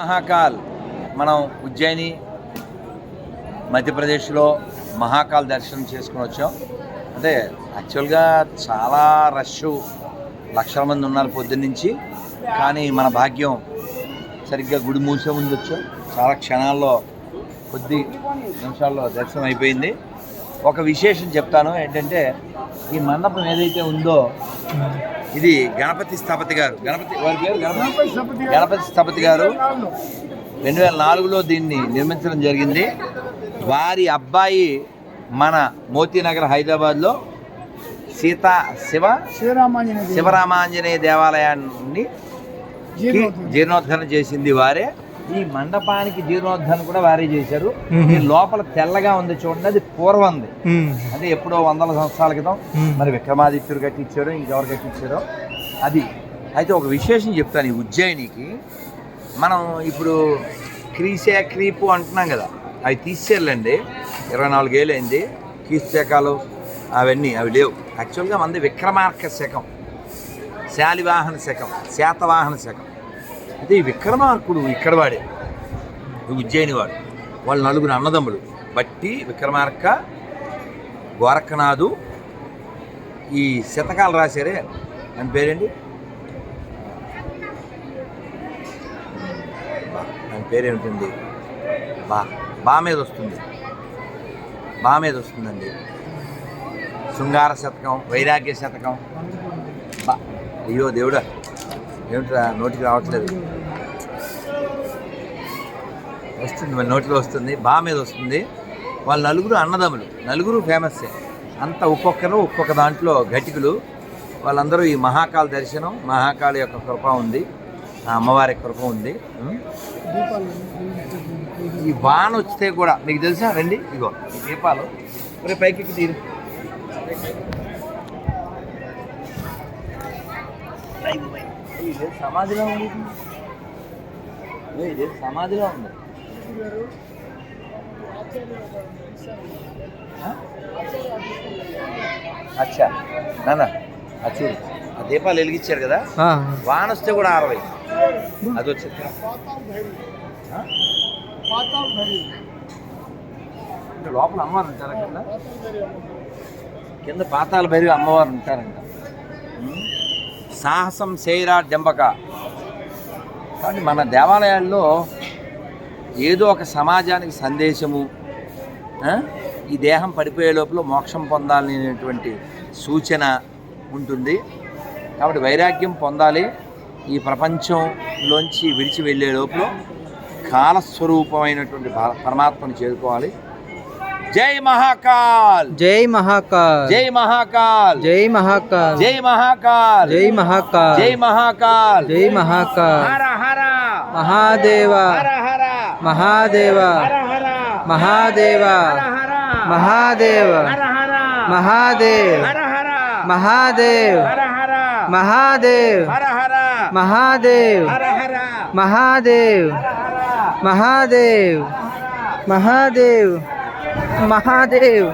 మహాకాల్. మనం ఉజ్జయిని మధ్యప్రదేశ్లో మహాకాల్ దర్శనం చేసుకుని వచ్చాం. అంటే యాక్చువల్గా చాలా రష్ లక్షల మంది ఉన్నారు పొద్దున్నుంచి. కానీ మన భాగ్యం సరిగ్గా గుడి మూసే ముందు వచ్చాం. చాలా క్షణాల్లో కొద్ది నిమిషాల్లో దర్శనం అయిపోయింది. ఒక విశేషం చెప్తాను ఏంటంటే ఈ మండపం ఏదైతే ఉందో ఇది గణపతి స్థపతి గారు. గణపతి వారి పేరు గణపతి? గణపతి స్థపతి గారు. రెండు వేల నాలుగులో దీన్ని నిర్మించడం జరిగింది. వారి అబ్బాయి మన మోతీనగర్ హైదరాబాద్లో సీతా శివ శివరామాంజనేయ దేవాలయాన్ని జీర్ణోద్ధరణ చేసింది వారే. ఈ మండపానికి జీర్ణోద్ధరణ కూడా వారే చేశారు. ఈ లోపల తెల్లగా ఉంది చూడండి అది పూర్వంది అంటే ఎప్పుడో వందల సంవత్సరాల క్రితం. మరి విక్రమాదిత్యుడు కట్టించారో ఇంకెవరు కట్టించారో. అది. అయితే ఒక విశేషం చెప్తాను ఈ ఉజ్జయినికి. మనం ఇప్పుడు క్రీసే క్రీపు అంటున్నాం కదా అవి తీసేయాలండి ఇరవై నాలుగేళ్ళు అయింది కీశకాలు అవన్నీ అవి లేవు. యాక్చువల్గా మంది విక్రమార్క శకం శాలివాహన శకం శాతవాహన శకం అయితే ఈ విక్రమార్కుడు ఇక్కడ వాడే ఉజ్జయిని వాడు వాళ్ళు నలుగురు అన్నదమ్ములు. బట్టి విక్రమార్క గోరఖనాథు ఈ శతకాలు రాశారే. అని పేరేంటి? ఆయన పేరేమిటండి బా బా మీద వస్తుంది. బా మీద వస్తుందండి. శృంగార శతకం వైరాగ్య శతకం. బా అయ్యో దేవుడా. ఏమిట్రా? నోటికి రావట్లేదు. వస్తుంది మన నోటిలో వస్తుంది. బా మీద వస్తుంది. వాళ్ళ నలుగురు అన్నదమ్ములు. నలుగురు ఫేమస్సే అంత ఒక్కొక్కరు ఒక్కొక్క దాంట్లో ఘటికులు. వాళ్ళందరూ ఈ మహాకాళ దర్శనం మహాకాళి యొక్క కృప ఉంది. ఆ అమ్మవారి కృప ఉంది. ఈ బాణ వచ్చితే కూడా మీకు తెలుసా? రండి ఇగో ఈ దీపాలు. మరి పైకి ఎక్కి తీరు ఇది సమాధిలో ఉంది. ఇది సమాధిలో ఉంది? అచ్చా. నాన్న అది చూడు ఆ దీపాలు వెలిగించారు కదా? వాన వస్తే కూడా అరవై అది వచ్చింది. లోపల అమ్మవారు ఉంటారా కింద? కింద పాతాల భైరవి అమ్మవారు ఉంటారంట? సాహసం సేరా డెంబక కాబట్టి మన దేవాలయాల్లో ఏదో ఒక సమాజానికి సందేశము ఈ దేహం పడిపోయే లోపల మోక్షం పొందాలనేటువంటి సూచన ఉంటుంది. కాబట్టి వైరాగ్యం పొందాలి. ఈ ప్రపంచంలోంచి విడిచి వెళ్ళే లోపల కాలస్వరూపమైనటువంటి పరమాత్మను చేరుకోవాలి. జై మహాకాల్ జై మహాకాల్ జై మహాకాల్ జై మహాకాల్ జై మహాకాల్ జై మహాకాల్ జై మహాకాల్ జై మహాకాల్ హర హర మహాదేవ హర హర మహాదేవ హర హర మహాదేవ హర హర మహాదేవ హర హర మహాదేవ్ హర హర మహాదేవ్.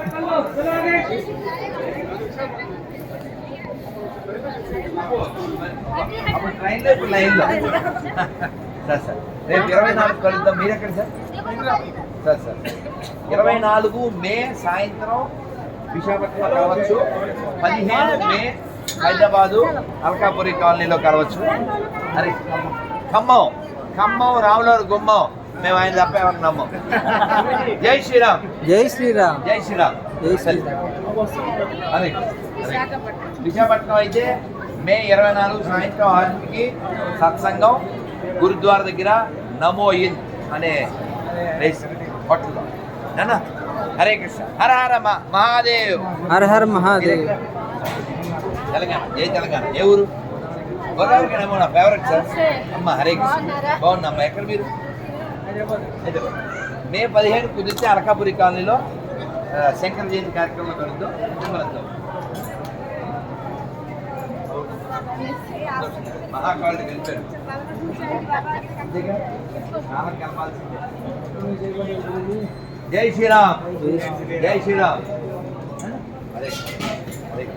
హర హర సార్ సార్. రేపు ఇరవై నాలుగు కలుద్దాం. మీరు ఎక్కడ సార్? Sir sir. ఇరవై నాలుగు మే సాయంత్రం విశాఖపట్నం కలవచ్చు పదిహేను మే హైదరాబాదు అల్కాపురి కాలనీలో కలవచ్చు అరే ఖమ్మం. ఖమ్మం. రాములవారి గుమ్మం. మేము ఆయన తప్ప ఎవరిని నమ్మం. జై శ్రీరామ్. జై శ్రీరామ్. జై శ్రీరామ్. జై శ్రీరామ్. అదే. విశాఖపట్నం అయితే మే ఇరవై నాలుగు సాయంత్రం ఆరుకి సత్సంగం గురుద్వార దగ్గర నమో ఇన్ అనే ప్లేస్ హోటల్లో హరే కృష్ణ. హర హర మహాదేవ్. హర హర మహాదేవ్. తెలంగాణ జై తెలంగాణ? ఏ ఊరు? గోదావరి ఫేవరెట్ సార్ అమ్మ హరే కృష్ణ. బాగుందమ్మా ఎక్కడ మీరు. మే పదిహేను కుదిరితే అలకాపురి కాలనీలో శంకర జయంతి కార్యక్రమం కలుద్దాం కలుద్దాం మహాకాళుడు గెలిచాడు. జై శ్రీరామ్. జై శ్రీరామ్. అదే. అదే.